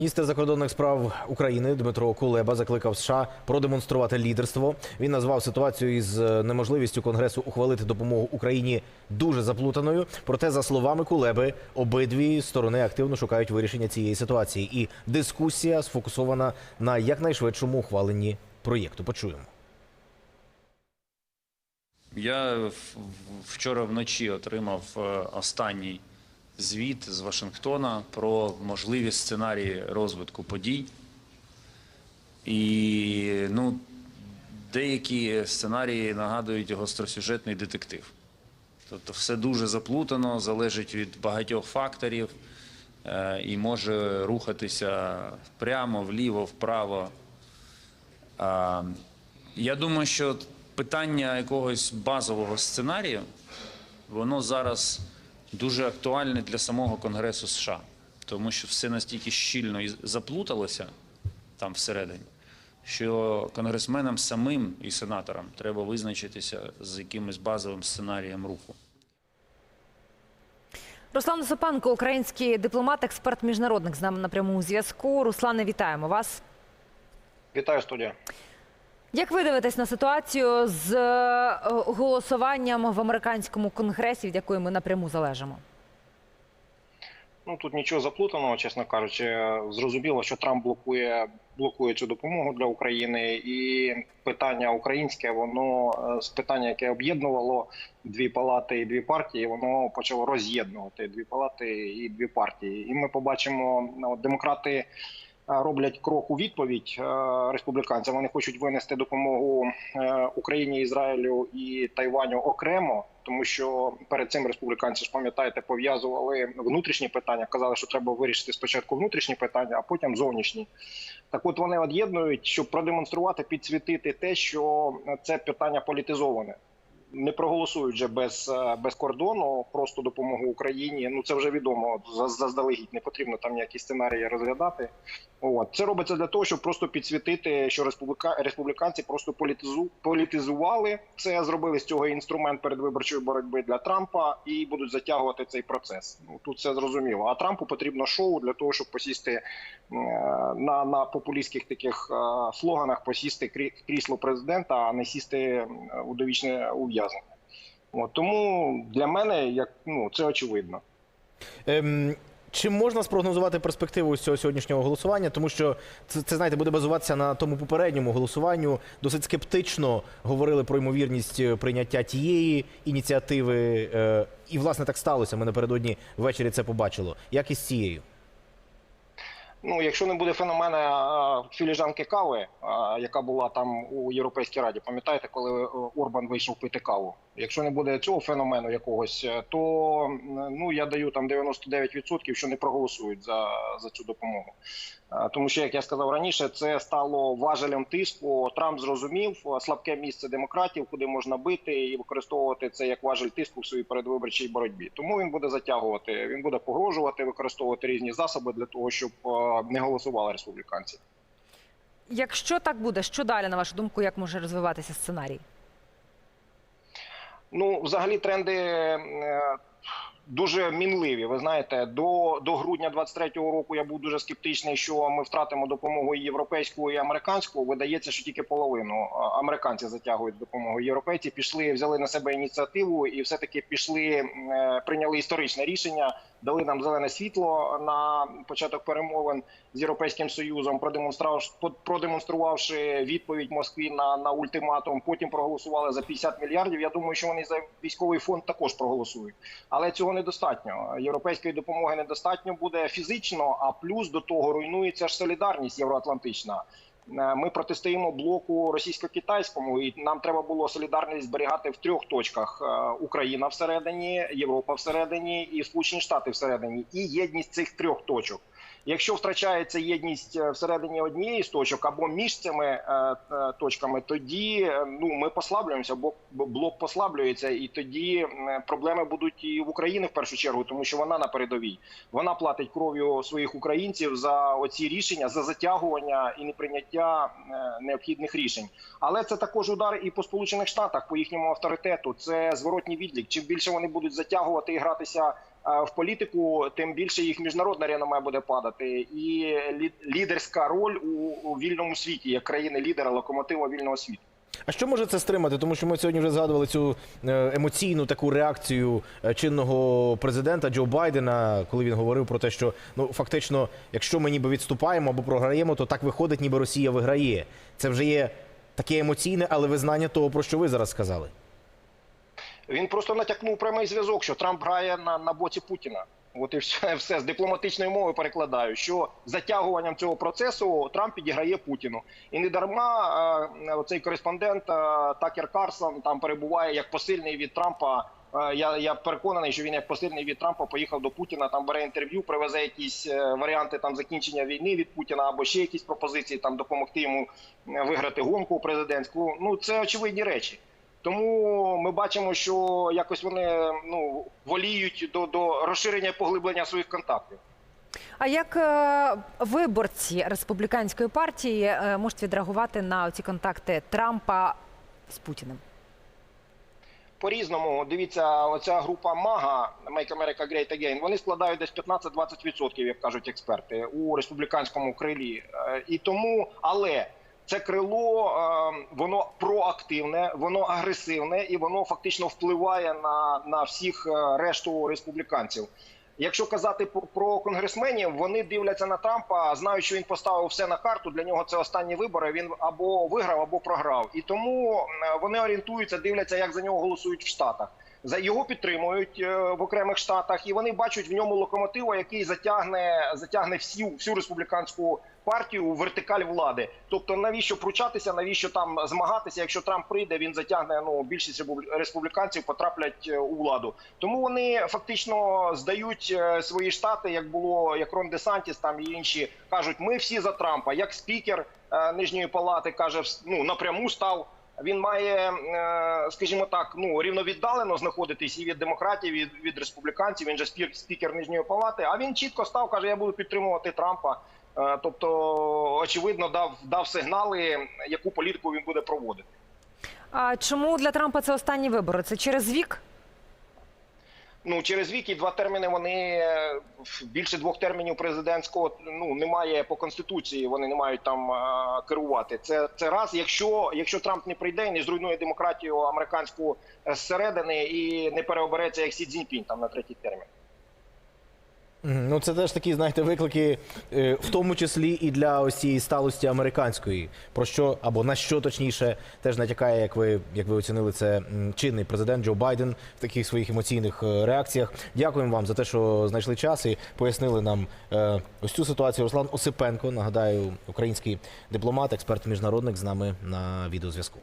Міністр закордонних справ України Дмитро Кулеба закликав США продемонструвати лідерство. Він назвав ситуацію із е, неможливістю Конгресу ухвалити допомогу Україні дуже заплутаною. Проте, за словами Кулеби, обидві сторони активно шукають вирішення цієї ситуації, і дискусія сфокусована на якнайшвидшому ухваленні проєкту. Почуємо. Я вчора вночі отримав е, останній звіт з Вашингтона про можливі сценарії розвитку подій. І ну, деякі сценарії нагадують гостросюжетний детектив. Тобто все дуже заплутано, залежить від багатьох факторів е, і може рухатися прямо, вліво, вправо. Я думаю, що питання якогось базового сценарію, воно зараз дуже актуальне для самого Конгресу США, тому що все настільки щільно і заплуталося там всередині, що конгресменам самим і сенаторам треба визначитися з якимось базовим сценарієм руху. Руслан Сопенко, український дипломат, експерт міжнародник з нами на прямому зв'язку. Руслане, вітаємо вас. Вітаю студія. Як ви дивитесь на ситуацію з е, голосуванням в американському конгресі, від якої ми напряму залежимо? Ну тут нічого заплутаного, чесно кажучи. Зрозуміло, що Трамп блокує блокує цю допомогу для України, і питання українське, воно е, з питання, яке об'єднувало дві палати і дві партії, воно почало роз'єднувати дві палати і дві партії. І ми побачимо, ну, демократи. Е, Роблять крок у відповідь е, республіканцям. Вони хочуть винести допомогу е, Україні, Ізраїлю і Тайваню окремо, тому що перед цим республіканці ж пам'ятаєте, пов'язували внутрішні питання, казали, що треба вирішити спочатку внутрішні питання, а потім зовнішні. Так, от вони об'єднують, щоб продемонструвати, підсвітити те, що це питання політизоване. Не проголосують вже без, е, без кордону просто допомогу Україні. Ну це вже відомо за- заздалегідь. Не потрібно там ніякі сценарії розглядати. От це робиться для того, щоб просто підсвітити, що республіка республіканці просто політизу політизували це, зробили з цього інструмент передвиборчої боротьби для Трампа і будуть затягувати цей процес. Ну тут все зрозуміло. А Трампу потрібно шоу для того, щоб посісти е, на, на популістських таких е, слоганах, посісти крі- крісло президента, а не сісти у довічне ув'язнення. От тому для мене як ну це очевидно. Ем, чи можна спрогнозувати перспективу з цього сьогоднішнього голосування? Тому що це, це знаєте, буде базуватися на тому попередньому голосуванню. Досить скептично говорили про ймовірність е, прийняття тієї ініціативи. Е, і власне так сталося. Ми напередодні ввечері це побачило. Як із цією? Ну, якщо не буде феномена філіжанки кави, яка була там у Європейській раді, пам'ятаєте, коли е, Орбан вийшов пити каву? Якщо не буде цього феномену якогось, е, то ну я даю там 99%, що не проголосують за, за цю допомогу. Тому що, як я сказав раніше, це стало важелем тиску. Трамп зрозумів слабке місце демократів, куди можна бити і використовувати це як важель тиску в своїй передвиборчій боротьбі. Тому він буде затягувати, він буде погрожувати, використовувати різні засоби для того, щоб не голосували республіканці. Якщо так буде, що далі, на вашу думку, як може розвиватися сценарій? Ну, взагалі, тренди е, дуже мінливі. Ви знаєте, до, до грудня 23-го року я був дуже скептичний, що ми втратимо допомогу і європейську і американську. Видається, що тільки половину американці затягують допомогу. Європейці пішли, взяли на себе ініціативу і все таки пішли, е, прийняли історичне рішення. Дали нам зелене світло на початок перемовин з європейським союзом, продемонструвавши, продемонструвавши відповідь Москві на, на ультиматум. Потім проголосували за 50 мільярдів. Я думаю, що вони за військовий фонд також проголосують, але цього недостатньо. Європейської допомоги недостатньо буде фізично, а плюс до того руйнується ж солідарність євроатлантична. Е, Ми протистоїмо блоку російсько-китайському, і нам треба було солідарність зберігати в трьох точках: Е, Україна всередині, Європа всередині і Сполучені Штати всередині, і єдність цих трьох точок. Якщо втрачається єдність е, всередині однієї з точок або між цими е, е, точками, тоді ну ми послаблюємося, бо блок послаблюється, і тоді проблеми будуть і в Україні в першу чергу, тому що вона на передовій. Вона платить кров'ю своїх українців за оці рішення, за затягування і неприйняття необхідних рішень. Але це також удар і по сполучених штатах, по їхньому авторитету. Це зворотній відлік. Чим більше вони будуть затягувати і гратися в політику, тим більше їх міжнародне реноме буде падати, і лідерська роль у, у вільному світі, як країни лідера локомотива вільного світу. А що може це стримати? Тому що ми сьогодні вже згадували цю е, емоційну таку реакцію е, чинного президента Джо Байдена, коли він говорив про те, що ну фактично, якщо ми ніби відступаємо або програємо, то так виходить, ніби Росія виграє. Це вже є таке емоційне, але визнання того, про що ви зараз сказали. Він просто натякнув прямий зв'язок, що Трамп грає на, на боці Путіна. От і все, все з дипломатичної мови перекладаю, що затягуванням цього процесу Трамп підіграє Путіну. І не дарма оцей кореспондент Такер Карсон там перебуває як посильний від Трампа. Я, я переконаний, що він як посильний від Трампа поїхав до Путіна, там бере інтерв'ю, привезе якісь е, варіанти там закінчення війни від Путіна або ще якісь пропозиції там допомогти йому е, виграти гонку президентську. Ну це очевидні речі. Тому ми бачимо, що якось вони ну воліють до, до розширення поглиблення своїх контактів. А як е, виборці республіканської партії е, можуть відреагувати на ці контакти Трампа з Путіним? По-різному, дивіться, оця група МАГА Make America Great Again, вони складають десь 15-20%, як кажуть експерти, у республіканському крилі. Е, І тому, але це крило, воно проактивне, воно агресивне і воно фактично впливає на, на всіх е, решту республіканців. Якщо казати про- конгресменів, вони дивляться на Трампа, знають, що він поставив все на карту. Для нього це останні вибори. Він або виграв, або програв. І тому вони орієнтуються, дивляться, як за нього голосують в Штатах. За його підтримують е, в окремих штатах, і вони бачать в ньому локомотива, який затягне затягне всю всю республіканську партію у вертикаль влади. Тобто, навіщо пручатися, навіщо там змагатися? Якщо Трамп прийде, він затягне ну більшість республіканців поtraплять е, у владу. Тому вони фактично здають е, свої штати, як було як Рон Десантіс, там і інші кажуть, ми всі за Трампа. Як спікер нижньої палати каже, ну напряму став. Він має, е, скажімо так, ну рівновіддалено знаходитись і від демократів, і від, республіканців. Він же спікер нижньої палати. А він чітко став, каже: я буду підтримувати Трампа. Е, Тобто, очевидно, дав дав сигнали, яку політику він буде проводити. А чому для Трампа це останні вибори? Це через вік? Ну через вік і два терміни вони е, більше двох термінів президентського ну немає по конституції. Вони не мають там е, керувати. Це це раз. Якщо якщо Трамп не прийде і не зруйнує демократію американську е, зсередини і не переобереться як Сі Цзіньпінь там на третій термін. Ну, це теж такі, знаєте, виклики, е, в тому числі і для ось цієї сталості американської, про що або на що точніше теж натякає, як ви як ви оцінили це чинний президент Джо Байден в таких своїх емоційних е, реакціях. Дякуємо вам за те, що знайшли час і пояснили нам е, ось цю ситуацію. Руслан Осипенко, нагадаю, український дипломат, експерт міжнародник з нами на відеозв'язку.